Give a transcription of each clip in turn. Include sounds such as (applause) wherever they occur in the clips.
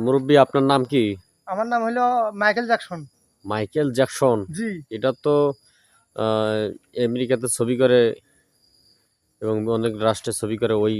মুরব্বী আপনার নাম কি? আমার নাম হলো মাইকেল জ্যাকসন। Michael Jackson? জি। এটা তো আমেরিকাতে ছবি করে এবং অনেক রাষ্ট্রে ছবি করে ওই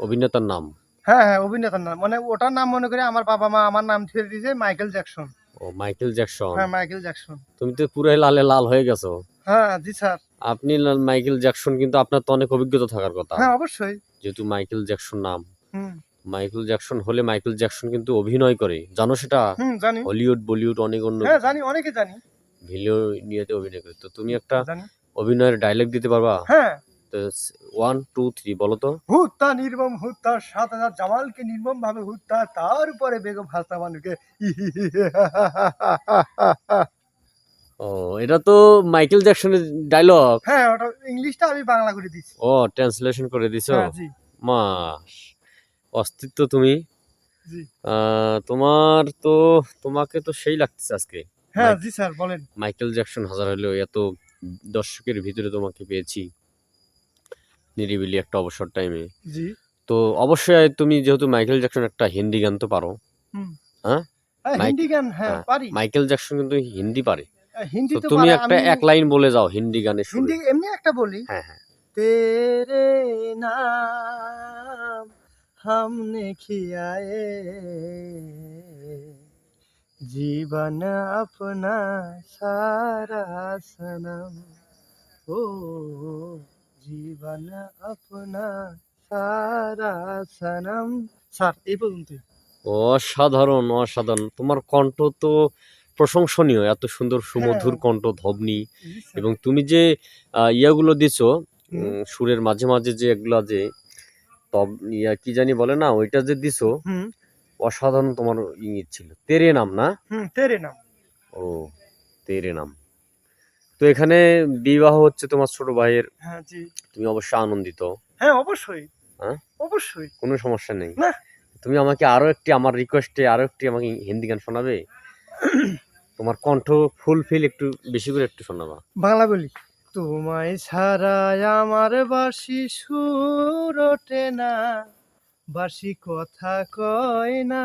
অভিনেতার নাম। হ্যাঁ হ্যাঁ অভিনেতার নাম। মানে ওটার নাম মনে করে আমার বাবা মা আমার নাম ছেড়ে দিয়েছে মাইকেল জ্যাকসন। ও মাইকেল জ্যাকসন? হ্যাঁ মাইকেল জ্যাকসন। তুমি তো পুরাই লালে লাল হয়ে গেছো। হ্যাঁ জি স্যার। আপনি মাইকেল জ্যাকসন কিন্তু আপনার তো অনেক অভিজ্ঞতা থাকার কথা। হ্যাঁ অবশ্যই। যেহেতু মাইকেল জ্যাকসন নাম। হুম। মাইকেল জ্যাকসন হলে মাইকেল জ্যাকসন কিন্তু অভিনয় করে। জানো সেটা? জানি। হলিউড বলিউড অনেক অন্য হ্যাঁ জানি অনেকে জানি। ভিডিও নিয়েতে অভিনয় করে। তো তুমি একটা অভিনয়ের ডায়লগ দিতে পারবা? হ্যাঁ। তো ওয়ান টু থ্রি বলো তো। হুত্তা নির্মম হুত্তা সাত হাজার জামালকে নির্মম ভাবে হুত্তা তার উপরে বেগম হাসনা ও এটা তো মাইকেল জ্যাকসনের ডায়লগ হ্যাঁ ওটা ইংলিশটা আমি বাংলা করে দিচ্ছি। ও ট্রান্সলেশন করে দিছো? হ্যাঁ মাস অস্তিত্ব তুমি। তোমার তো তোমাকে তো সেই লাগতেছে আজকে। হ্যাঁ জি স্যার বলেন। মাইকেল জ্যাকসন হাজার হলেও এত দর্শকের ভিতরে তোমাকে পেয়েছি। নিরিবিলি একটা অবসর টাইমে জি। তো অবশ্যই তুমি যেহেতু মাইকেল জ্যাকসন একটা হিন্দি গান তো পারো। হ্যাঁ? হিন্দি গান হ্যাঁ, হ্যাঁ পারি। মাইকেল জ্যাকসন কিন্তু হিন্দি পারে। হিন্দি তো তুমি একটা এক লাইন বলে যাও হিন্দি গানে হিন্দি এমনি একটা বলি। হ্যাঁ হ্যাঁ। তেরে নাম हमने खियाए जीवन अपना सारा सनम ओ জীবন আপনা সারা সনম স্যার এই পর্যন্তই অসাধারণ অসাধারণ তোমার কণ্ঠ তো প্রশংসনীয় এত সুন্দর সুমধুর হ্যাঁ। কণ্ঠ ধ্বনি এবং তুমি যে আহ, ইয়াগুলো দিছো হুম। উম, সুরের মাঝে মাঝে যে এগুলা যে তব ইয়া কি জানি বলে না ওইটা যে দিছো অসাধারণ তোমার ইঙ্গিত ছিল। তেরে নাম না? হুম তেরে নাম। ও তেরে নাম। তো এখানে বিবাহ হচ্ছে তোমার ছোট ভাইয়ের। হ্যাঁ তুমি অবশ্যই আনন্দিত। হ্যাঁ অবশ্যই। হ্যাঁ? অবশ্যই। কোনো সমস্যা নেই। তুমি আমাকে আরও একটি আমার রিকোয়েস্টে আরও একটি আমাকে হিন্দি গান শোনাবে? (clears throat) তোমার কণ্ঠ ফুলফিল একটু বেশি করে একটু শোনাবা। বাংলা বলি। তোমায় ছাড়া আমার বাসি সুর ওঠে না বাসি কথা কয় না।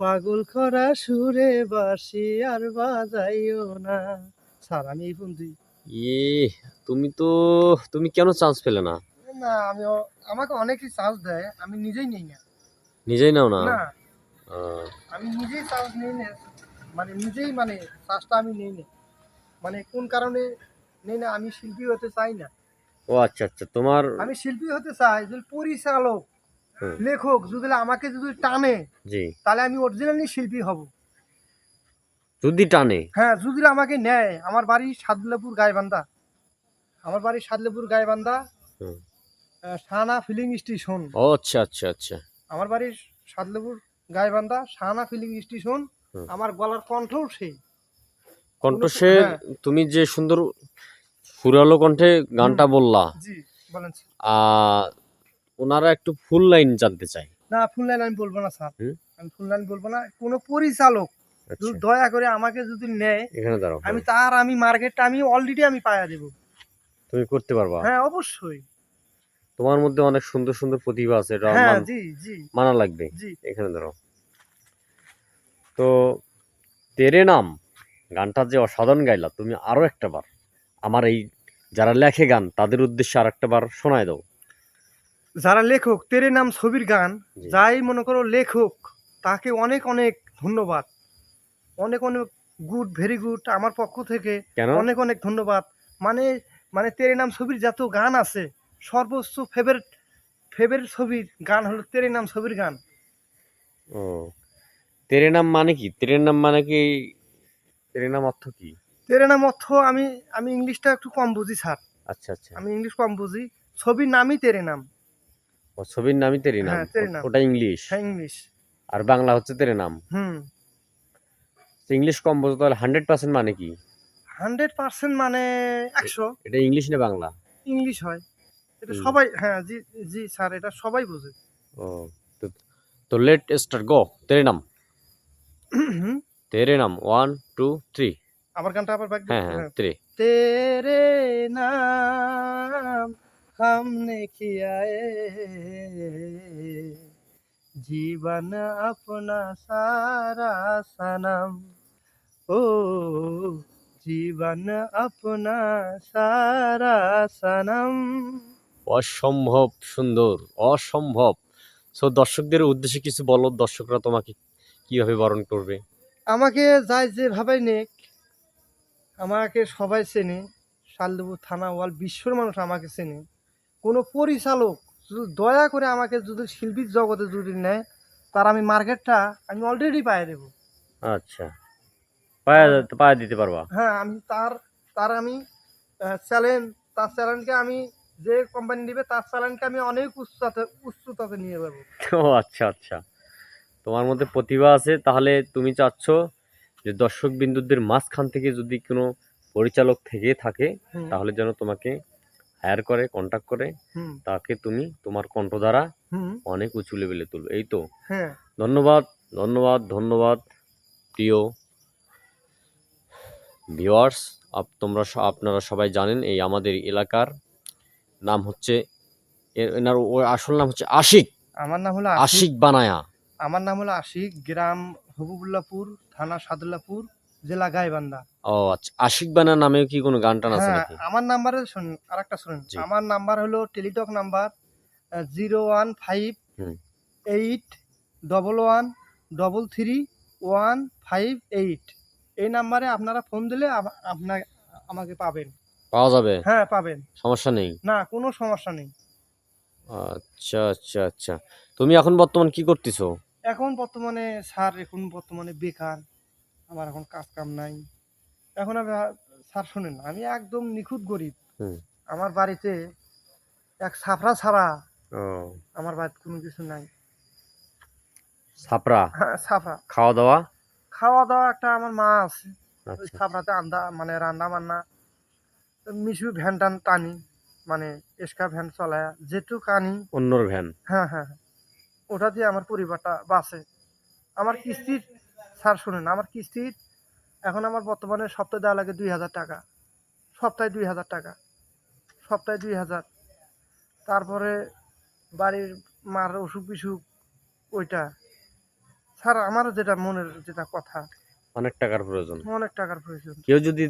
পাগল করা সুরে বাসি আর বাজাইও না। স্যার আমি এই বন্ধু ইয়ে তুমি তো তুমি কেন চান্স পেলে না? না আমি আমাকে অনেকেই চান্স দেয় আমি নিজেই নেই না। নিজেই নাও না? না। আমি নিজেই চান্স নেই না মানে নিজেই মানে চান্সটা আমি নেই না। মানে কোন কারণে নেই না আমি শিল্পী হতে চাই না। ও আচ্ছা আচ্ছা তোমার আমি শিল্পী হতে চাই যদি পরিচালক লেখক যদি আমাকে যদি টানে জি। তাহলে আমি অরিজিনালি শিল্পী হব। যদি টানে? হ্যাঁ যদি আমাকে নেয় আমার বাড়ি সাদুল্লাপুর গাইবান্ধা। আমার বাড়ি সাদলেপুর গাইবান্ধা হুম। Sana filling station. ও আচ্ছা আচ্ছা আচ্ছা। আমার বাড়ি সাদলেপুর গাইবান্ধা সানা ফিলিং স্টেশন আমার গলার কণ্ঠও সেই। কণ্ঠস্বর হ্যাঁ। তুমি যে সুন্দর সুরালো কণ্ঠে গানটা বললা জি বলেন ওনারা একটু ফুল লাইন জানতে চাই না ফুল লাইন আমি বলব না স্যার। আমি ফুল লাইন বলব না কোনো পরিচালক আচ্ছা। দয়া করে আমাকে যদি নেয় এখানে দাঁড়াও আমি তার আমি মার্কেটটা আমি অলরেডি আমি পায়া দেবো। তুমি করতে পারবা? হ্যাঁ অবশ্যই। তোমার মধ্যে অনেক সুন্দর সুন্দর প্রতিভা আছে এটা হ্যাঁ জি জি। মানা লাগবে। জি। এখানে ধরো তো তেরে নাম? গানটা যে অসাধারণ গাইলা তুমি আরও একটা বার। আমার এই যারা লেখে গান তাদের উদ্দেশ্যে আর একটা বার শোনায় দাও। যারা লেখক তেরে নাম ছবির গান যাই মনে করো লেখক তাকে অনেক অনেক ধন্যবাদ। অনেক অনেক গুড ভেরি গুড আমার পক্ষ থেকে অনেক অনেক ধন্যবাদ। মানে মানে তেরে নাম ছবির যত গান আছে সর্বোচ্চ ফেভারিট ফেভারিট ছবির গান হলো তেরে নাম ছবির গান। ও তেরে নাম মানে কি? তেরে নাম মানে কি তেরে নাম অর্থ কি? তেরে নাম অর্থ আমি আমি ইংলিশটা একটু কম বুঝি স্যার। আচ্ছা আচ্ছা। আমি ইংলিশ কম বুঝি। ছবির নামই তেরে নাম। ও ছবির নামই তেরে নাম? হ্যাঁ। ওটা ইংলিশ? হ্যাঁ ইংলিশ। আর বাংলা হচ্ছে তেরে নাম? হুম। ইংলিশ কম বোঝো তাহলে হান্ড্রেড পার্সেন্ট মানে কি? হান্ড্রেড পার্সেন্ট মানে একশো। এটা ইংলিশ না বাংলা? ইংলিশ হয়। এটা সবাই হ্যাঁ জি জি স্যার এটা সবাই বোঝে। ও তো লেট স্টার্ট গো তেরে নাম। তেরে নাম ওয়ান টু থ্রি আবার গানটা আবার ব্যাক হ্যাঁ হ্যাঁ তেরে तेरे नाम हमने किया है জীবন আপনা সারা সনম ও জীবন আপনা সারা সনম অসম্ভব সুন্দর অসম্ভব সো দর্শকদের উদ্দেশ্যে কিছু বলো দর্শকরা তোমাকে কিভাবে বরণ করবে আমাকে যাই যেভাবে নেক আমাকে সবাই চেনে। শালদেবু থানা ওয়াল বিশ্বর মানুষ আমাকে চেনে। কোনো পরিচালক দয়া করে আমাকে যদি শিল্পীর জগতে যদি নেয় তার আমি মার্কেটটা আমি অলরেডি পায়ে দেবো। আচ্ছা। পায়া পায়া দিতে পারবা? হ্যাঁ আমি তার তার আমি চ্যালেঞ্জ তার চ্যালেঞ্জকে আমি যে কোম্পানি নেবে তার চ্যালেঞ্জকে আমি অনেক উচ্চতাতে উচ্চতাতে নিয়ে যাব। ও আচ্ছা আচ্ছা। তোমার মধ্যে প্রতিভা আছে তাহলে তুমি চাচ্ছ যে দর্শক বিন্দুদের মাঝখান থেকে যদি কোনো পরিচালক থেকে থাকে তাহলে যেন তোমাকে হায়ার করে কন্টাক্ট করে তাকে তুমি তোমার কণ্ঠ দ্বারা অনেক উঁচু লেভেলে তুলবে এই তো? হ্যাঁ। ধন্যবাদ ধন্যবাদ ধন্যবাদ প্রিয় ভিওয়ার্স আপ তোমরা আপনারা সবাই জানেন এই আমাদের এলাকার নাম হচ্ছে এনার ও- আসল নাম হচ্ছে আশিক। আমার নাম হলো আশিক বানায়া। আমার নাম হলো আশিক গ্রাম হবিবুল্লাপুর থানা সাদুল্লাপুর জেলা গাইবান্ধা। ও আচ্ছা আশিক বানা নামেও কি কোনো গান টান আছে হ্যাঁ নাকি? আমার নাম্বারে শুনুন আরেকটা শুনুন জি। আমার নাম্বার হলো Teletalk number zero one five হুম। Eight double one double three one five eight. এই নাম্বারে আপনারা ফোন দিলে আপনার আমাকে পাবেন। পাওয়া যাবে? হ্যাঁ পাবেন। সমস্যা নেই? না কোনো সমস্যা নেই। আচ্ছা আচ্ছা আচ্ছা। তুমি এখন বর্তমান কি করতেছো? এখন বর্তমানে স্যার এখন বর্তমানে বেকার আমার এখন কাজ কাম নাই। এখন আমি স্যার শোনেন আমি একদম নিখুঁত গরিব। আমার বাড়িতে এক সাফরা ছাড়া আমার বাড়িতে কোনো কিছু নাই। হ্যাঁ সাফরা খাওয়া দাওয়া খাওয়া দাওয়া একটা আমার মা আছে। ওই আচ্ছা। সাফরাতে আন্দা মানে রান্না বান্না মিশু ভ্যান টান টানি মানে এসকা ভ্যান চলায় যেটুক আনি। অন্যর ভ্যান? হ্যাঁ হ্যাঁ হ্যাঁ। ওটা দিয়ে আমার পরিবারটা বাঁচে। আমার কিস্তির স্যার শুনেন আমার কিস্তির এখন আমার বর্তমানে সপ্তাহে দেওয়া লাগে দুই হাজার টাকা। সপ্তাহে দুই হাজার টাকা। সপ্তাহে দুই হাজার। তারপরে বাড়ির মার অসুখ বিসুখ ওইটা। স্যার আমার যেটা মনের যেটা কথা। অনেক টাকার প্রয়োজন। অনেক টাকার প্রয়োজন। কেউ যদি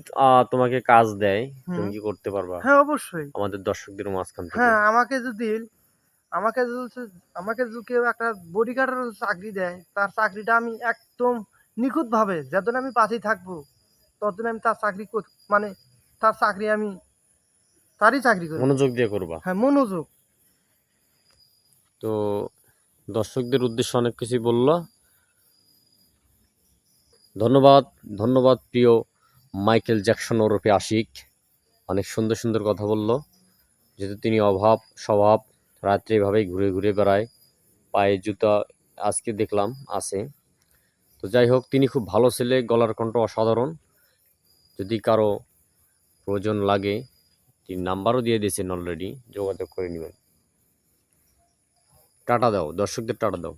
তোমাকে কাজ দেয় তুমি কি করতে পারবা? হ্যাঁ অবশ্যই। আমাদের দর্শকদের মাঝখান থেকে। হ্যাঁ আমাকে যদি আমাকে আমাকে যদি কেউ একটা বডিগার্ডের চাকরি দেয় তার চাকরিটা আমি একদম নিখুঁতভাবে যতদিন আমি পাশেই থাকব ততদিন আমি তার চাকরি কর- মানে তার চাকরি আমি তারই চাকরি করি। মনোযোগ দিয়ে করবা? হ্যাঁ মনোযোগ। তো দর্শকদের উদ্দেশ্যে অনেক কিছুই বলল। ধন্যবাদ ধন্যবাদ প্রিয় মাইকেল জ্যাকসন ওরফে আশিক। অনেক সুন্দর সুন্দর কথা বলল। যেহেতু তিনি অভাব স্বভাব রাত্রে এভাবেই ঘুরে ঘুরে বেড়ায়। পায়ে জুতা আজকে দেখলাম, আছে। তো যাই হোক, তিনি খুব ভালো ছেলে, গলার কণ্ঠ অসাধারণ। যদি কারও প্রয়োজন লাগে, তিনি নাম্বারও দিয়ে দিয়েছেন অলরেডি যোগাযোগ করে নেবেন। টাটা দাও, দর্শকদের টাটা দাও।